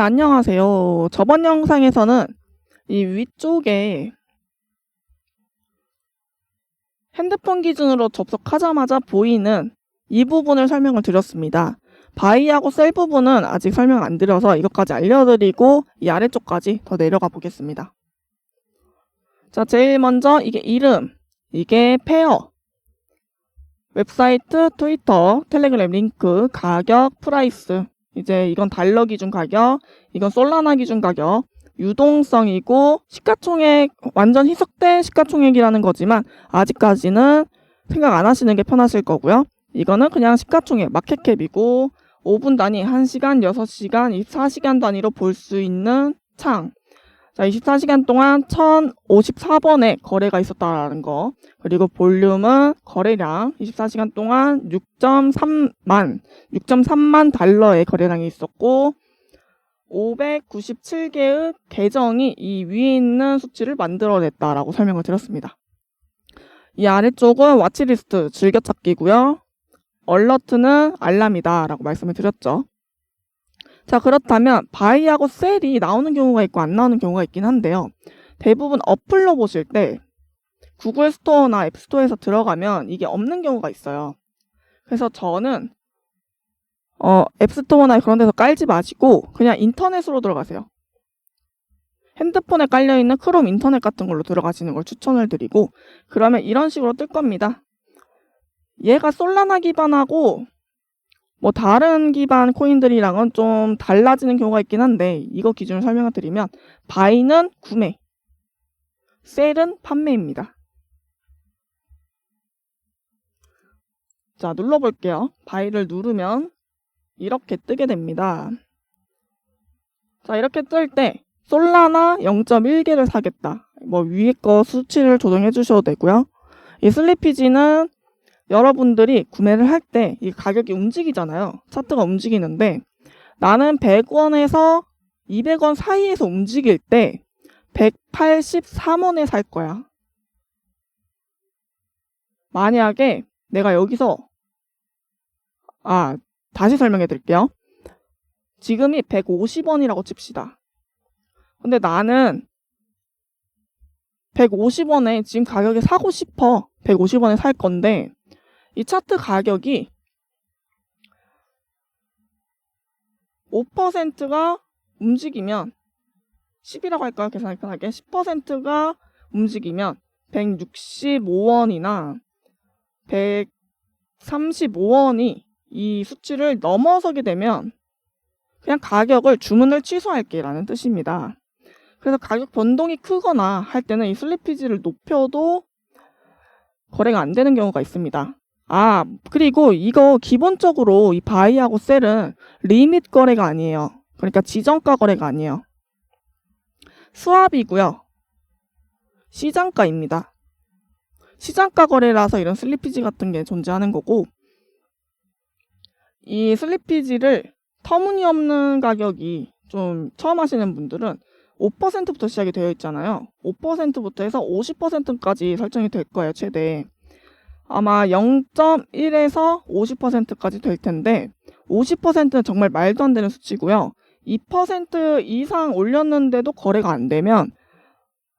안녕하세요. 저번 영상에서는 이 위쪽에 핸드폰 기준으로 접속하자마자 보이는 이 부분을 설명을 드렸습니다. 바이하고 셀 부분은 아직 설명 안 드려서 이것까지 알려드리고 이 아래쪽까지 더 내려가 보겠습니다. 자, 제일 먼저 이게 이름, 이게 페어, 웹사이트, 트위터, 텔레그램 링크, 가격, 프라이스. 이제 이건 달러 기준 가격, 이건 솔라나 기준 가격, 유동성이고 시가총액 완전 희석된 시가총액이라는 거지만 아직까지는 생각 안 하시는 게 편하실 거고요. 이거는 그냥 시가총액 마켓캡이고 5분 단위, 1시간, 6시간, 24시간 단위로 볼 수 있는 창. 자, 24시간 동안 1054번의 거래가 있었다라는 거. 그리고 볼륨은 거래량 24시간 동안 6.3만, 6.3만 달러의 거래량이 있었고 597개의 계정이 이 위에 있는 수치를 만들어냈다라고 설명을 드렸습니다. 이 아래쪽은 와치리스트 즐겨찾기고요. 얼러트는 알람이다라고 말씀을 드렸죠. 자, 그렇다면 바이하고 셀이 나오는 경우가 있고 안 나오는 경우가 있긴 한데요. 대부분 어플로 보실 때 구글 스토어나 앱 스토어에서 들어가면 이게 없는 경우가 있어요. 그래서 저는 어, 앱스토어나 그런 데서 깔지 마시고 그냥 인터넷으로 들어가세요. 핸드폰에 깔려있는 크롬 인터넷 같은 걸로 들어가시는 걸 추천을 드리고 그러면 이런 식으로 뜰 겁니다. 얘가 솔라나 기반하고 뭐 다른 기반 코인들이랑은 좀 달라지는 경우가 있긴 한데 이거 기준을 설명을 드리면 바이는 구매, 셀은 판매입니다. 자 눌러볼게요. 바이를 누르면 이렇게 뜨게 됩니다. 자, 이렇게 뜰 때 솔라나 0.1개를 사겠다. 뭐 위에 거 수치를 조정해 주셔도 되고요. 이 슬리피지는 여러분들이 구매를 할 때 이 가격이 움직이잖아요. 차트가 움직이는데 나는 100원에서 200원 사이에서 움직일 때 183원에 살 거야. 만약에 내가 여기서 아 다시 설명해 드릴게요. 지금이 150원이라고 칩시다. 근데 나는 150원에 지금 가격에 사고 싶어. 150원에 살 건데 이 차트 가격이 5%가 움직이면 10이라고 할까요? 계산하기 편하게 10%가 움직이면 165원이나 135원이 이 수치를 넘어서게 되면 그냥 가격을 주문을 취소할게 라는 뜻입니다. 그래서 가격 변동이 크거나 할 때는 이 슬리피지를 높여도 거래가 안 되는 경우가 있습니다. 아, 그리고 이거 기본적으로 이 바이하고 셀은 리밋 거래가 아니에요. 그러니까 지정가 거래가 아니에요. 수압이고요. 시장가입니다. 시장가 거래라서 이런 슬리피지 같은 게 존재하는 거고 이 슬리피지를 터무니없는 가격이 좀 처음 하시는 분들은 5%부터 시작이 되어 있잖아요. 5%부터 해서 50%까지 설정이 될 거예요, 최대. 아마 0.1에서 50%까지 될 텐데 50%는 정말 말도 안 되는 수치고요. 2% 이상 올렸는데도 거래가 안 되면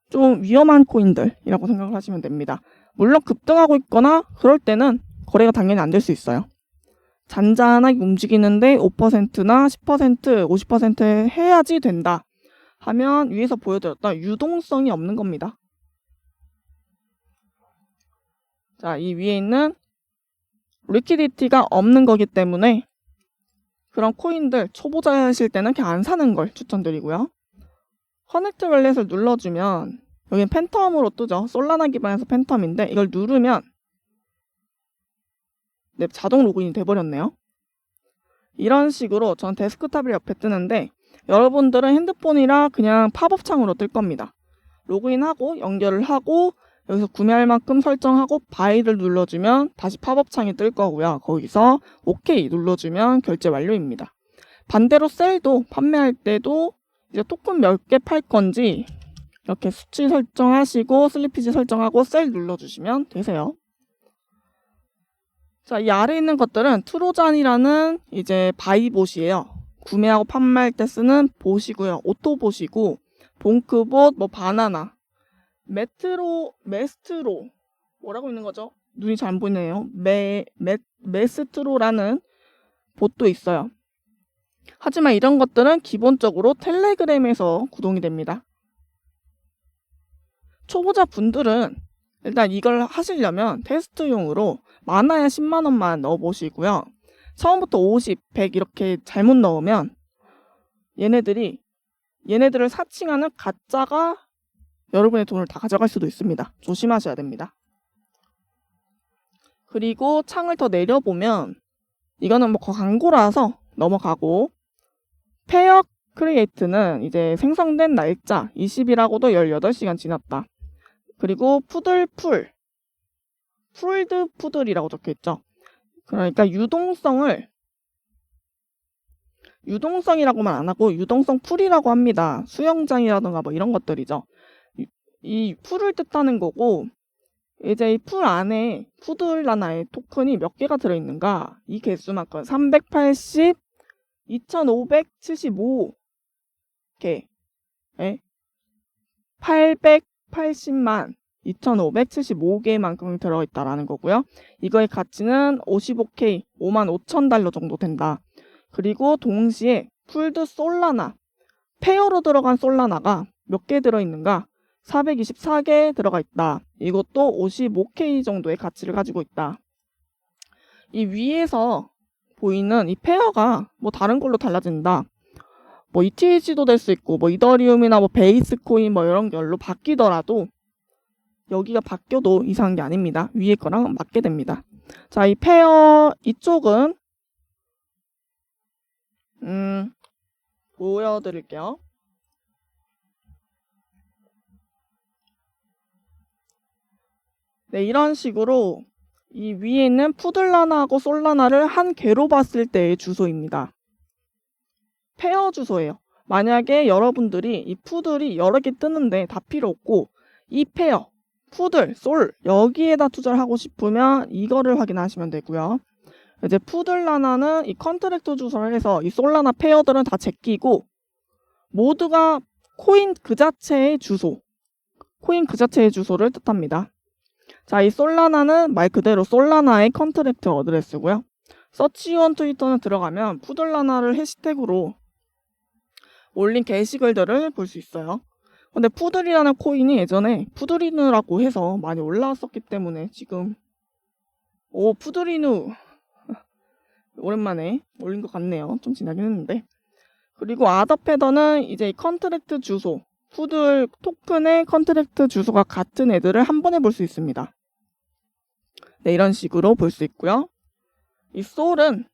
좀 위험한 코인들이라고 생각을 하시면 됩니다. 물론 급등하고 있거나 그럴 때는 거래가 당연히 안 될 수 있어요. 잔잔하게 움직이는데 5%나 10%, 50% 해야지 된다. 하면 위에서 보여드렸던 유동성이 없는 겁니다. 자, 이 위에 있는 리퀴디티가 없는 거기 때문에 그런 코인들 초보자이실 때는 그냥 안 사는 걸 추천드리고요. 커넥트 밸렛을 눌러주면 여기는 팬텀으로 뜨죠. 솔라나 기반에서 팬텀인데 이걸 누르면 네, 자동 로그인이 돼버렸네요. 이런 식으로 전 데스크탑을 옆에 뜨는데 여러분들은 핸드폰이라 그냥 팝업 창으로 뜰 겁니다. 로그인하고 연결을 하고 여기서 구매할 만큼 설정하고 바이를 눌러주면 다시 팝업 창이 뜰 거고요. 거기서 OK 눌러주면 결제 완료입니다. 반대로 셀도 판매할 때도 이제 토큰 몇 개 팔 건지 이렇게 수치 설정하시고 슬리피지 설정하고 셀 눌러주시면 되세요. 자, 이 아래 있는 것들은 트로잔이라는 이제 바이봇이에요. 구매하고 판매할 때 쓰는 보시고요. 오토보시고 봉크봇, 뭐 바나나, 메트로, 메스트로 뭐라고 있는 거죠? 눈이 잘 안 보이네요. 메, 메, 메스트로라는 봇도 있어요. 하지만 이런 것들은 기본적으로 텔레그램에서 구동이 됩니다. 초보자 분들은 일단 이걸 하시려면 테스트용으로 많아야 10만 원만 넣어 보시고요. 처음부터 50, 100 이렇게 잘못 넣으면 얘네들이 얘네들을 사칭하는 가짜가 여러분의 돈을 다 가져갈 수도 있습니다. 조심하셔야 됩니다. 그리고 창을 더 내려보면 이거는 뭐 광고라서 넘어가고 페어 크리에이트는 이제 생성된 날짜 20이라고도 18시간 지났다. 그리고 푸들풀 풀드 푸들이라고 적혀 있죠. 그러니까 유동성을 유동성이라고만 안 하고 유동성 풀이라고 합니다. 수영장이라든가 뭐 이런 것들이죠. 이- 이 풀을 뜻하는 거고 이제 이 풀 안에 푸들라나의 토큰이 몇 개가 들어있는가 이 개수만큼 380 2575개 에 880만 2575개만큼 들어있다라는 거고요. 이거의 가치는 55K 5만 5천 달러 정도 된다. 그리고 동시에 풀드 솔라나 페어로 들어간 솔라나가 몇 개 들어있는가? 424개 들어가 있다. 이것도 55K 정도의 가치를 가지고 있다. 이 위에서 보이는 이 페어가 뭐 다른 걸로 달라진다. 뭐 ETH도 될 수 있고 뭐 이더리움이나 뭐 베이스 코인 뭐 이런 걸로 바뀌더라도 여기가 바뀌어도 이상한 게 아닙니다. 위에 거랑 맞게 됩니다. 자, 이 페어 이쪽은 음 보여드릴게요. 네, 이런 식으로 이 위에 있는 푸들라나하고 솔라나를 한 개로 봤을 때의 주소입니다. 페어 주소예요. 만약에 여러분들이 이 푸들이 여러 개 뜨는데 다 필요 없고 이 페어, 푸들, 솔 여기에다 투자를 하고 싶으면 이거를 확인하시면 되고요. 이제 푸들라나는 이 컨트랙트 주소를 해서 이 솔라나 페어들은 다 제끼고 모두가 코인 그 자체의 주소, 코인 그 자체의 주소를 뜻합니다. 자, 이 솔라나는 말 그대로 솔라나의 컨트랙트 어드레스고요. 서치원 트위터는 들어가면 푸들라나를 해시태그로 올린 게시글들을 볼 수 있어요. 근데 푸들이라는 코인이 예전에 푸들이누라고 해서 많이 올라왔었기 때문에 지금 오 푸들이누 오랜만에 올린 것 같네요. 좀 지나긴 했는데 그리고 아더패더는 이제 이 컨트랙트 주소 푸들 토큰의 컨트랙트 주소가 같은 애들을 한 번에 볼 수 있습니다. 네, 이런 식으로 볼 수 있고요. 이 솔은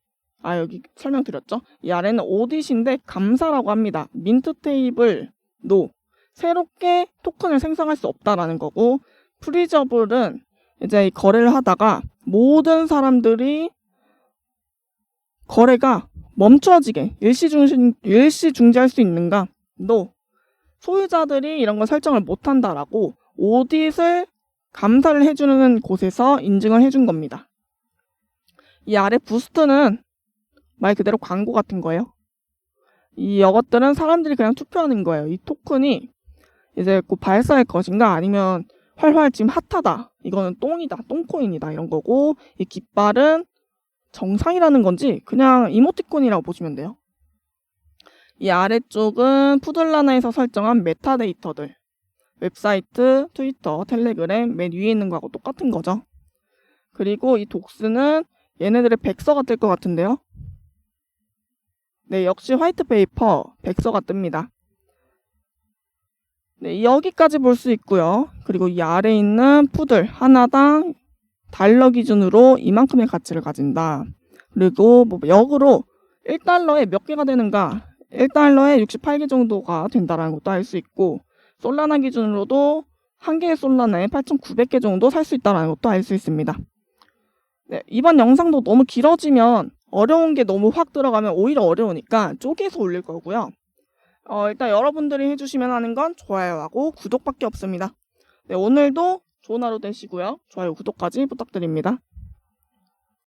아 여기 설명드렸죠. 이 아래는 오디시인데 감사라고 합니다. 민트 테이블 노 새롭게 토큰을 생성할 수 없다라는 거고 프리저블은 이제 이 거래를 하다가 모든 사람들이 거래가 멈춰지게 일시 중지 일시 중지할 수 있는가? 노 소유자들이 이런 걸 설정을 못 한다라고 오딧을 감사를 해주는 곳에서 인증을 해준 겁니다. 이 아래 부스트는 말 그대로 광고 같은 거예요. 이 이것들은 사람들이 그냥 투표하는 거예요. 이 토큰이 이제 곧 발사할 것인가 아니면 활활 지금 핫하다. 이거는 똥이다. 똥코인이다. 이런 거고 이 깃발은 정상이라는 건지 그냥 이모티콘이라고 보시면 돼요. 이 아래쪽은 푸들라나에서 설정한 메타데이터들. 웹사이트, 트위터, 텔레그램 맨 위에 있는 거하고 똑같은 거죠. 그리고 이 독스는 얘네들의 백서가 뜰 것 같은데요. 네, 역시 화이트 페이퍼 백서가 뜹니다. 네, 여기까지 볼 수 있고요. 그리고 이 아래 있는 푸들 하나당 달러 기준으로 이만큼의 가치를 가진다. 그리고 뭐 역으로 1달러에 몇 개가 되는가? 1달러에 68개 정도가 된다라는 것도 알 수 있고 솔라나 기준으로도 한 개의 솔라나에 8,900개 정도 살 수 있다는 것도 알 수 있습니다. 네, 이번 영상도 너무 길어지면 어려운 게 너무 확 들어가면 오히려 어려우니까 쪼개서 올릴 거고요. 어, 일단 여러분들이 해주시면 하는 건 좋아요하고 구독밖에 없습니다. 네, 오늘도 좋은 하루 되시고요. 좋아요, 구독까지 부탁드립니다.